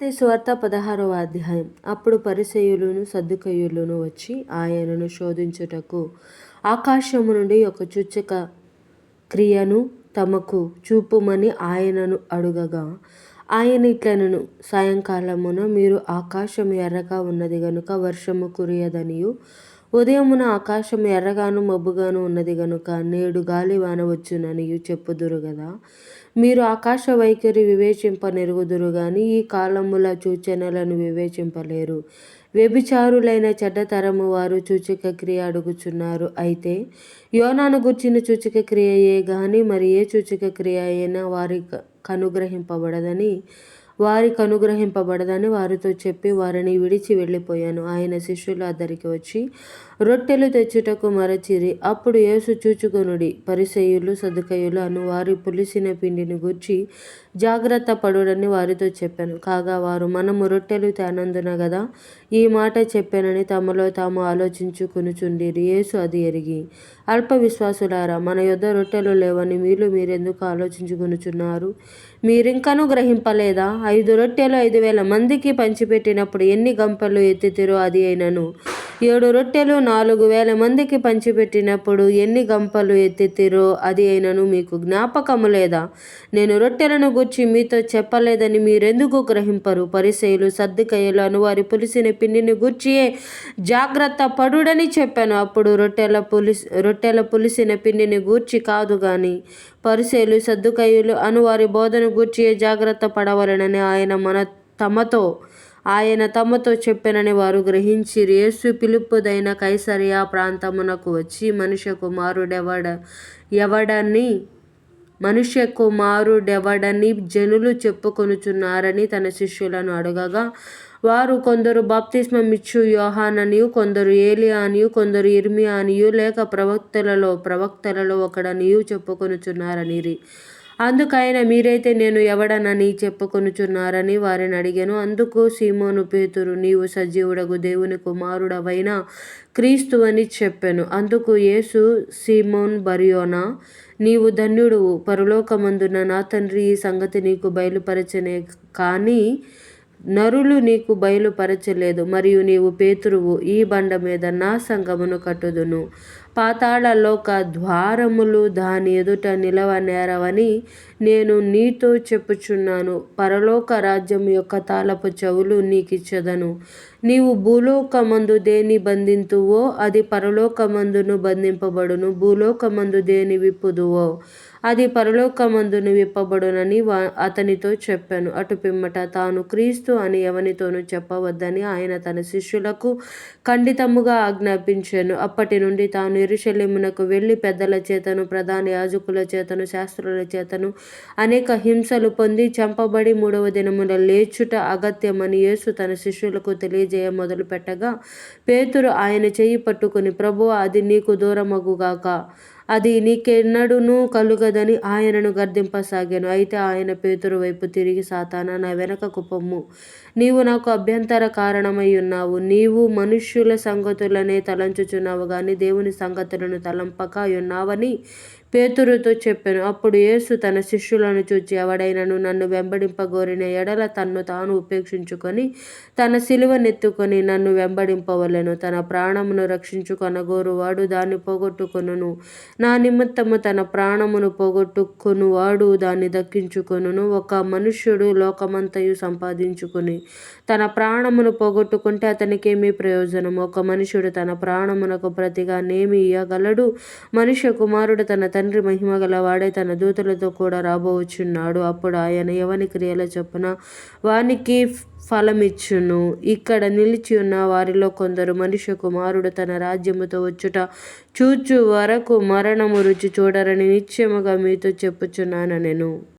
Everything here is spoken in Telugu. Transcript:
అదే స్వార్థ పదహారవ అధ్యాయం. అప్పుడు పరిసయులను సర్దుకయ్యులను వచ్చి ఆయనను శోధించుటకు ఆకాశము నుండి ఒక చుచ్చక క్రియను తమకు చూపుమని ఆయనను అడుగగా ఆయన ఇట్లనను సాయంకాలమున మీరు ఆకాశం ఎర్రగా ఉన్నది గనుక వర్షము కురియదనియు. ఉదయమున ఆకాశం ఎర్రగాను మబ్బుగాను ఉన్నది గనుక నేడు గాలి వాన వచ్చుననియు చెప్పుదురు కదా మీరు ఆకాశ వైఖరి వివేచింపనెరుగుదురు గాని ఈ కాలముల సూచనలను వివేచింపలేరు. వ్యభిచారులైన చెడ్డతరము వారు సూచక క్రియ అడుగుచున్నారు. అయితే యోనాను గుర్చిన సూచక క్రియయే గాని మరి ఏ సూచక క్రియ అయినా వారికి కనుగ్రహింపబడదని వారికి అనుగ్రహింపబడదని వారితో చెప్పి వారిని విడిచి వెళ్ళిపోయాను. ఆయన శిష్యులు అద్దరికి వచ్చి రొట్టెలు తెచ్చుటకు మరచిరి. అప్పుడు యేసు చూచుకొనుడి. పరిసయులు సదుకయులు అను వారి పులిసిన పిండిని గుర్చి జాగ్రత్త పడుడని వారితో చెప్పాను. కాగా వారు మనము రొట్టెలు తేనందున కదా ఈ మాట చెప్పానని తమలో తాము ఆలోచించుకునుచుండిరి. యేసు అది ఎరిగి అల్ప విశ్వాసులారా మన యొద్ద రొట్టెలు లేవని మీరు మీరెందుకు ఆలోచించుకునుచున్నారు? మీరింకనూ గ్రహింపలేదా? ఐదు రొట్టెలు ఐదు వేల మందికి పంచిపెట్టినప్పుడు ఎన్ని గంపలు ఎత్తితిరో అది అయినను. ఏడు రొట్టెలు నాలుగు వేల మందికి పంచిపెట్టినప్పుడు ఎన్ని గంపలు ఎత్తితిరో అది అయినను మీకు జ్ఞాపకము లేదా? నేను రొట్టెలను గూర్చి మీతో చెప్పలేదని మీరెందుకు గ్రహింపరు? పరిసయులు సర్దుకయ్యలు అనువారి పులిసిన పిండిని గూర్చియే జాగ్రత్త పడుడని చెప్పాను. అప్పుడు రొట్టెల పులిసి రొట్టెల పులిసిన పిండిని గూర్చి కాదు కానీ పరిసెలు సద్దుకయ్యలు అను వారి బోధన గూర్చి జాగ్రత్త పడవలెనని ఆయన మన తమతో ఆయన తమతో చెప్పెనని వారు గ్రహించిరి. యేసు పిలుపుదైన కైసరియా ప్రాంతమునకు వచ్చి మనుష్య కుమారుడెవడ ఎవడని మనుష్య కుమారుడెవడని జనులు చెప్పుకొనుచున్నారని తన శిష్యులను అడగగా వారు కొందరు బాప్తిస్మమిచ్చు యోహాననియు కొందరు ఏలియా అనియు కొందరు ఇర్మియా అనియు లేక ప్రవక్తలలో ప్రవక్తలలో ఒకడనియు చెప్పుకొనుచున్నారనిరి. అందుకైన మీరైతే నేను ఎవడనని చెప్పుకొనుచున్నారని వారిని అడిగాను. అందుకు సీమోను పేతురు నీవు సజీవుడగు దేవుని కుమారుడవైన క్రీస్తు అని చెప్పాను. అందుకు యేసు సీమోన్ బరియోనా నీవు ధన్యుడువు. పరలోకమందున నా తండ్రి ఈ సంగతి నీకు బయలుపరచనే కానీ నరులు నీకు బయలుపరచలేదు మరియు నీవు పేతురువు ఈ బండ మీద నా సంగమును కట్టుదును. పాతాళలోక ద్వారములు దాని ఎదుట నిలవనేరవని నేను నీతో చెప్పుచున్నాను. పరలోక రాజ్యం యొక్క తాళపు చెవులు నీకిచ్చదను. నీవు భూలోకమందు దేని బంధింతువో అది పరలోకమందును బంధింపబడును. భూలోకమందు దేని విప్పుదువో అది పరలోకమందును విప్పబడునని వా అతనితో చెప్పాను. అటు పిమ్మట తాను క్రీస్తు అని ఎవనితోనూ చెప్పవద్దని ఆయన తన శిష్యులకు ఖండితముగా ఆజ్ఞాపించాను. అప్పటి నుండి తాను ఎరుషలేమునకు వెళ్ళి పెద్దల చేతను ప్రధాన యాజకుల చేతను శాస్త్రుల చేతను అనేక హింసలు పొంది చంపబడి మూడవ దినమున లేచుట అగత్యమని యేసు తన శిష్యులకు తెలియజేయ మొదలు పెట్టగా పేతురు ఆయన చేయి పట్టుకుని ప్రభు అది నీకు దూరమగుగాక. అది నీకెన్నడూనూ కలుగదని ఆయనను గర్దింపసాగాను అయితే ఆయన పేతురు వైపు తిరిగి సాతానా నా వెనకకు పొమ్ము నీవు నాకు అభ్యంతర కారణమై ఉన్నావు. నీవు మనుష్యుల సంగతులనే తలంచుచున్నావు కానీ దేవుని సంగతులను తలంపక ఉన్నావని పేతురుతో చెప్పాను. అప్పుడు యేసు తన శిష్యులను చూచి ఎవడైనను నన్ను వెంబడింపగోరిన ఎడల తన్ను తాను ఉపేక్షించుకొని తన సిలువనెత్తుకొని నన్ను వెంబడింపవలెను. తన ప్రాణమును రక్షించుకొనగోరువాడు దాన్ని పోగొట్టుకొనును. నా నిమిత్తము తన ప్రాణమును పోగొట్టుకొనువాడు దాన్ని దక్కించుకొనును. ఒక మనుష్యుడు లోకమంతయు సంపాదించుకుని తన ప్రాణమును పోగొట్టుకుంటే అతనికేమీ ప్రయోజనం ఒక మనుషుడు తన ప్రాణమునకు ప్రతిగా నేమి ఇయ్యగలడు. మనుష్య కుమారుడు తన తండ్రి మహిమ వాడే తన దూతలతో కూడా రాబోచున్నాడు. అప్పుడు ఆయన ఎవని క్రియల చొప్పున వానికి ఫలమిచ్చును. ఇక్కడ నిలిచి ఉన్న వారిలో కొందరు మనుష్య కుమారుడు తన రాజ్యముతో వచ్చుట చూచు వరకు మరణము రుచి చూడరని నిశ్చయముగా మీతో చెప్పుచున్నాను నేను